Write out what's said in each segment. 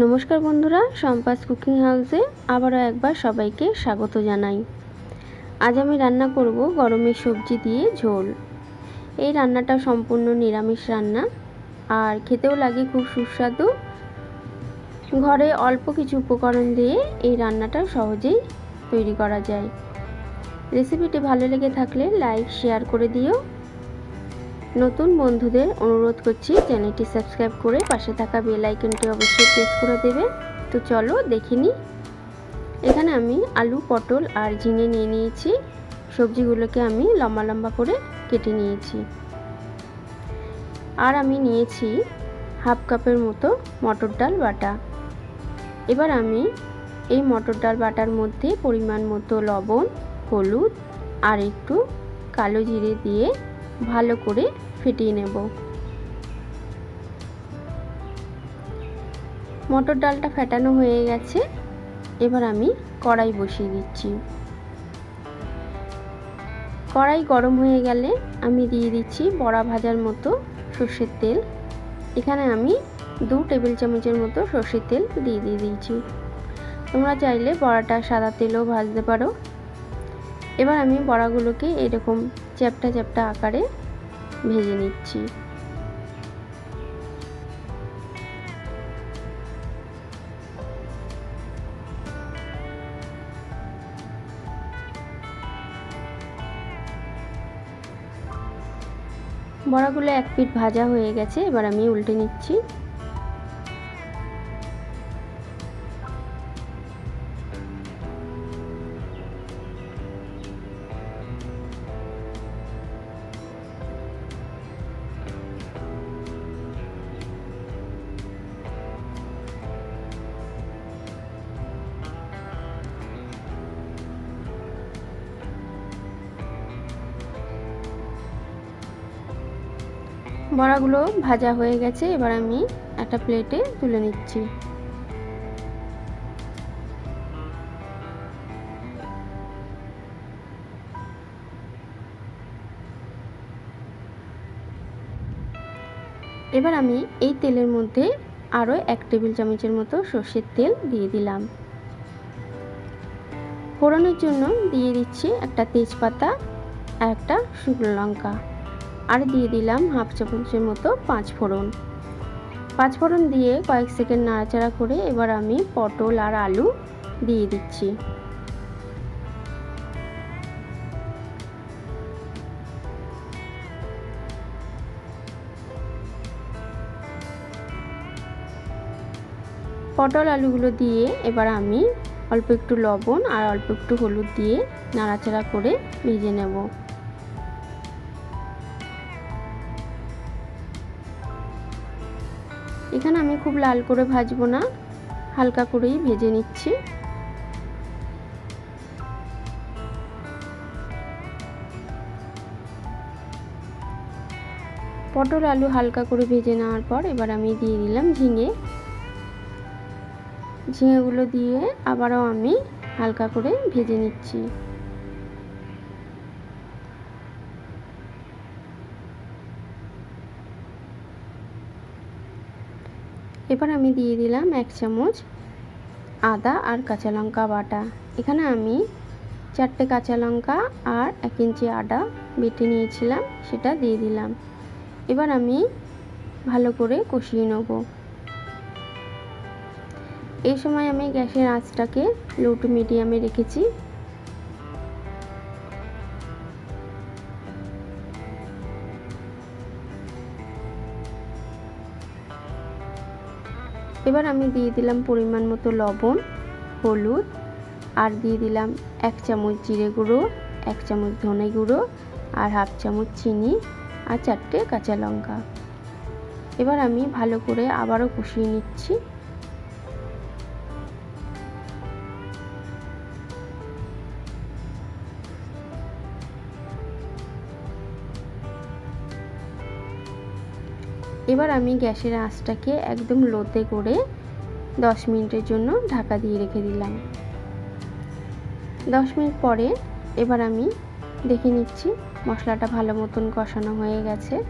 নমস্কার বন্ধুরা সম্পাস কুকিং হাউসে আবারও একবার সবাইকে স্বাগত জানাই। আজ আমি রান্না করব গরমের সবজি দিয়ে ঝোল। এই রান্নাটা সম্পূর্ণ নিরামিষ রান্না, আর খেতেও লাগে খুব সুস্বাদু। ঘরে অল্প কিছু উপকরণ দিয়ে এই রান্নাটা সহজেই তৈরি করা যায়। রেসিপিটি ভালো লেগে থাকলে লাইক, শেয়ার করে দিও। নতুন বন্ধুদের অনুরোধ করছি চ্যানেলটি সাবস্ক্রাইব করে পাশে থাকা বেল আইকনটি অবশ্যই প্রেস করে দেবে। তো চলো দেখে নিই। এখানে আমি আলু, পটল আর ঝিঙে নিয়ে নিয়েছি। সবজিগুলোকে আমি লম্বা লম্বা করে কেটে নিয়েছি। আর আমি নিয়েছি হাফ কাপের মতো মটর ডাল বাটা। এবার আমি এই মটর ডাল বাটার মধ্যে পরিমাণ মতো লবণ, হলুদ আর একটু কালো জিরে দিয়ে ভালো করে ফেটিয়ে নেব। মটর ডালটা ফেটানো হয়ে গেছে। এবার আমি কড়াই বসিয়ে দিচ্ছি। কড়াই গরম হয়ে গেলে আমি দিয়ে দিচ্ছি বড়া ভাজার মতো সর্ষের তেল। এখানে আমি দু টেবিল চামচের মতো সর্ষের তেল দিয়ে দিয়ে দিয়েছি। তোমরা চাইলে বড়াটা সাদা তেলও ভাজতে পারো। এবার আমি বড়াগুলোকে এরকম চ্যাপটা চ্যাপটা আকারে ভেজে নিচ্ছি। বড়াগুলো এক পিঠ ভাজা হয়ে গেছে, এবার আমি উল্টে নিচ্ছি। বড়াগুলো ভাজা হয়ে গেছে, এবার আমি একটা প্লেটে তুলে নিচ্ছি। এবার আমি এই তেলের মধ্যে আরও এক টেবিল চামচের মতো সর্ষের তেল দিয়ে দিলাম। ফোড়নের জন্য দিয়ে দিচ্ছি একটা তেজপাতা আর একটা শুকনো লঙ্কা। আর দিয়ে দিলাম হাফ চামচের মতো পাঁচ ফোড়ন। পাঁচ ফোড়ন দিয়ে কয়েক সেকেন্ড নাড়াচাড়া করে এবার আমি পটল আর আলু দিয়ে দিচ্ছি। পটল আলুগুলো দিয়ে এবার আমি অল্প একটু লবণ আর অল্প একটু হলুদ দিয়ে নাড়াচাড়া করে ভেজে নেব। এখানে আমি খুব লাল করে ভাজবো না, হালকা করেই ভেজে নিচ্ছি। পটল আলু হালকা করে ভেজে নেওয়ার পর এবার আমি দিয়ে দিলাম ঝিঙে। ঝিঙেগুলো দিয়ে আবারও আমি হালকা করে ভেজে নিচ্ছি। এবার আমি দিয়ে দিলাম এক চামচ আদা আর কাঁচা লঙ্কা বাটা। এখানে আমি চারটে কাঁচা লঙ্কা আর এক ইঞ্চি আদা বেটে নিয়েছিলাম, সেটা দিয়ে দিলাম। এবার আমি ভালো করে কষিয়ে নেব। এই সময় আমি গ্যাসের আঁচটাকে লো টু মিডিয়ামে রেখেছি। এবার আমি দিয়ে দিলাম পরিমাণ মতো লবণ, হলুদ, আর দিয়ে দিলাম এক চামচ জিরে গুঁড়ো, এক চামচ ধনে গুঁড়ো, আর হাফ চামচ চিনি, আর চারটে কাঁচা লঙ্কা। এবার আমি ভালো করে আবারও কষিয়ে নিচ্ছি। এবার আমি গ্যাসের আঁচটাকে একদম লোতে করে দশ মিনিটের জন্য ঢাকা দিয়ে রেখে দিলাম। দশ মিনিট পরে এবার আমি দেখে নিচ্ছি মশলাটা ভালো মতন কষানো হয়ে গেছে।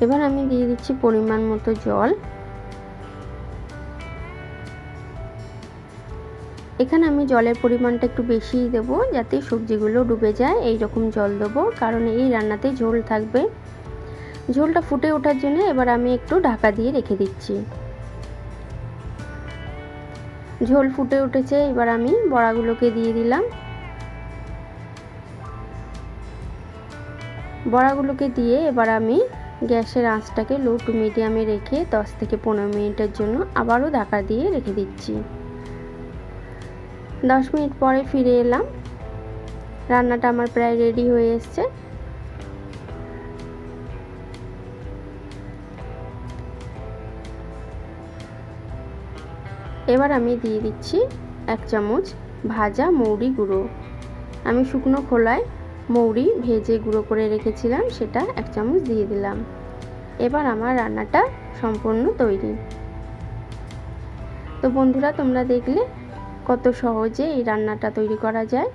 এবার আমি দিয়ে দিচ্ছি পরিমাণ মতো জল। এখানে আমি জলের পরিমাণটা একটু বেশিই দেবো যাতে সবজিগুলো ডুবে যায় এই রকম জল দেবো। কারণ এই রান্নাতে ঝোল থাকবে। ঝোলটা ফুটে ওঠার জন্য এবার আমি একটু ঢাকা দিয়ে রেখে দিচ্ছি। ঝোল ফুটে উঠেছে, এবার আমি বড়াগুলোকে দিয়ে দিলাম। বড়াগুলোকে দিয়ে এবার আমি গ্যাসের আঁচটাকে লো টু মিডিয়ামে রেখে 10 থেকে পনেরো মিনিটের জন্য আবারও ঢাকা দিয়ে রেখে দিচ্ছি। দশ মিনিট পরে ফিরে এলাম। রান্নাটা আমার প্রায় রেডি হয়ে এসছে। এবার আমি দিয়ে দিচ্ছি এক চামচ ভাজা মৌরি গুঁড়ো। আমি শুকনো খোলায় মৌরি ভেজে গুঁড়ো করে রেখেছিলাম, সেটা এক চামচ দিয়ে দিলাম। এবার আমার রান্নাটা সম্পূর্ণ তৈরি। তো বন্ধুরা, তোমরা দেখলে কত সহজে এই রান্নাটা তৈরি করা যায়।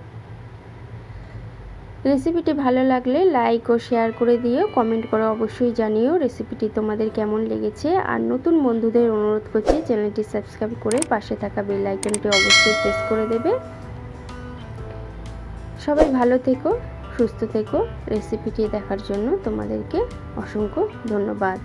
রেসিপিটি ভালো লাগলে লাইক ও শেয়ার করে দিও। কমেন্ট করে অবশ্যই জানিও রেসিপিটি তোমাদের কেমন লেগেছে। আর নতুন বন্ধুদের অনুরোধ করছি চ্যানেলটি সাবস্ক্রাইব করে পাশে থাকা বেল আইকনটি অবশ্যই প্রেস করে দেবে। সবাই ভালো থেকো, সুস্থ থেকো। রেসিপিটি দেখার জন্য তোমাদেরকে অসংখ্য ধন্যবাদ।